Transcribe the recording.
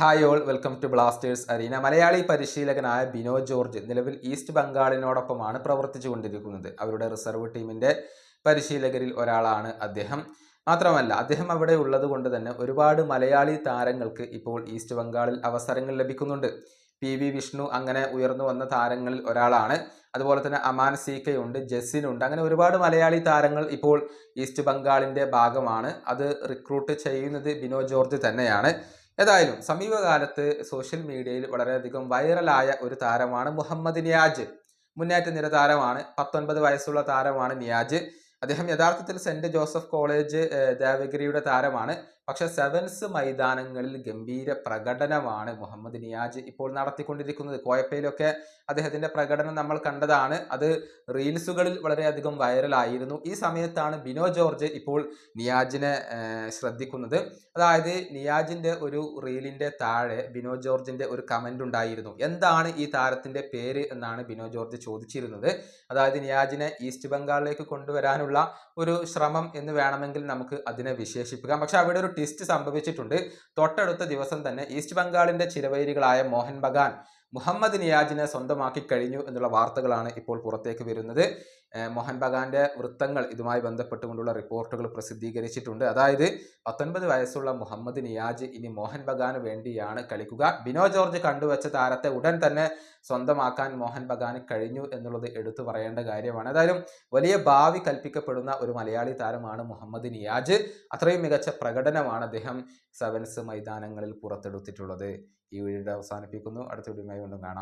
Hi all welcome to Blasters arena Malayali പരിശീലകനായ ബിനോ ജോർജ് നിലവിൽ east ബംഗാളിനോടൊപ്പമാണ് പ്രവർത്തിച്ചുകൊണ്ടിരിക്കുന്നത്. അവരുടെ റിസർവ് ടീമിന്റെ പരിശീലകരിൽ ഒരാളാണ് അദ്ദേഹം. മാത്രമല്ല അദ്ദേഹം അവിടെ ഉള്ളത് കൊണ്ട് തന്നെ ഒരുപാട് മലയാളി താരങ്ങൾക്ക് ഇപ്പോൾ ഈസ്റ്റ് ബംഗാളിൽ അവസരങ്ങൾ ലഭിക്കുന്നുണ്ട്. പി വി വിഷ്ണു അങ്ങനെ ഉയർന്നു വന്ന താരങ്ങളിൽ ഒരാളാണ്. അതുപോലെ തന്നെ അമാൻ സീക്കയുണ്ട് ഉണ്ട്. അങ്ങനെ ഒരുപാട് മലയാളി താരങ്ങൾ ഇപ്പോൾ ഈസ്റ്റ് ബംഗാളിന്റെ ഭാഗമാണ്. അത് റിക്രൂട്ട് ചെയ്യുന്നത് ബിനോ ജോർജ് തന്നെയാണ്. ഏതായാലും സമീപകാലത്ത് സോഷ്യൽ മീഡിയയിൽ വളരെയധികം വൈറലായ ഒരു താരമാണ് മുഹമ്മദ് നിയാജ്. മുന്നേറ്റ നിര താരമാണ് പത്തൊൻപത് വയസ്സുള്ള താരമാണ് നിയാജ്. അദ്ദേഹം യഥാർത്ഥത്തിൽ സെന്റ് ജോസഫ് കോളേജ് ദേവഗിരിയുടെ താരമാണ്. പക്ഷെ സെവൻസ് മൈതാനങ്ങളിൽ ഗംഭീര പ്രകടനമാണ് മുഹമ്മദ് നിയാജ് ഇപ്പോൾ നടത്തിക്കൊണ്ടിരിക്കുന്നത്. കോയപ്പയിലൊക്കെ അദ്ദേഹത്തിന്റെ പ്രകടനം നമ്മൾ കണ്ടതാണ്. അത് റീൽസുകളിൽ വളരെയധികം വൈറലായിരുന്നു. ഈ സമയത്താണ് ബിനോ ജോർജ് ഇപ്പോൾ നിയാജിനെ ശ്രദ്ധിക്കുന്നത്. അതായത് നിയാജിന്റെ ഒരു റീലിന്റെ താഴെ ബിനോ ജോർജിന്റെ ഒരു കമന്റ് ഉണ്ടായിരുന്നു. എന്താണ് ഈ താരത്തിന്റെ പേര് എന്നാണ് ബിനോ ജോർജ് ചോദിച്ചിരുന്നത്. അതായത് നിയാജിനെ ഈസ്റ്റ് ബംഗാളിലേക്ക് കൊണ്ടുവരാനുള്ള ഒരു ശ്രമം എന്ന് വേണമെങ്കിൽ നമുക്ക് അതിനെ വിശേഷിപ്പിക്കാം. പക്ഷെ അവിടെ ഒരു ട്വിസ്റ്റ് സംഭവിച്ചിട്ടുണ്ട്. തൊട്ടടുത്ത ദിവസം തന്നെ ഈസ്റ്റ് ബംഗാളിന്റെ ചിരവൈരികളായ മോഹൻ ബഗാൻ മുഹമ്മദ് നിയാജിനെ സ്വന്തമാക്കി കഴിഞ്ഞു എന്നുള്ള വാർത്തകളാണ് ഇപ്പോൾ പുറത്തേക്ക് വരുന്നത്. മോഹൻ ബഗാന്റെ വൃത്തങ്ങൾ ഇതുമായി ബന്ധപ്പെട്ടുകൊണ്ടുള്ള റിപ്പോർട്ടുകൾ പ്രസിദ്ധീകരിച്ചിട്ടുണ്ട്. അതായത് പത്തൊൻപത് വയസ്സുള്ള മുഹമ്മദ് നിയാജ് ഇനി മോഹൻ ബഗാന് വേണ്ടിയാണ് കളിക്കുക. ബിനോ ജോർജ് കണ്ടുവച്ച താരത്തെ ഉടൻ തന്നെ സ്വന്തമാക്കാൻ മോഹൻ ബഗാന് കഴിഞ്ഞു എന്നുള്ളത് എടുത്തു പറയേണ്ട കാര്യമാണ്. ഏതായാലും വലിയ ഭാവി കൽപ്പിക്കപ്പെടുന്ന ഒരു മലയാളി താരമാണ് മുഹമ്മദ് നിയാജ് അത്രയും മികച്ച പ്രകടനമാണ് അദ്ദേഹം സെവൻസ് മൈതാനങ്ങളിൽ പുറത്തെടുത്തിട്ടുള്ളത്. ഈ വീഡിയോ അവസാനിപ്പിക്കുന്നു. അടുത്ത വീഡിയോയുമായി വീണ്ടും കാണാം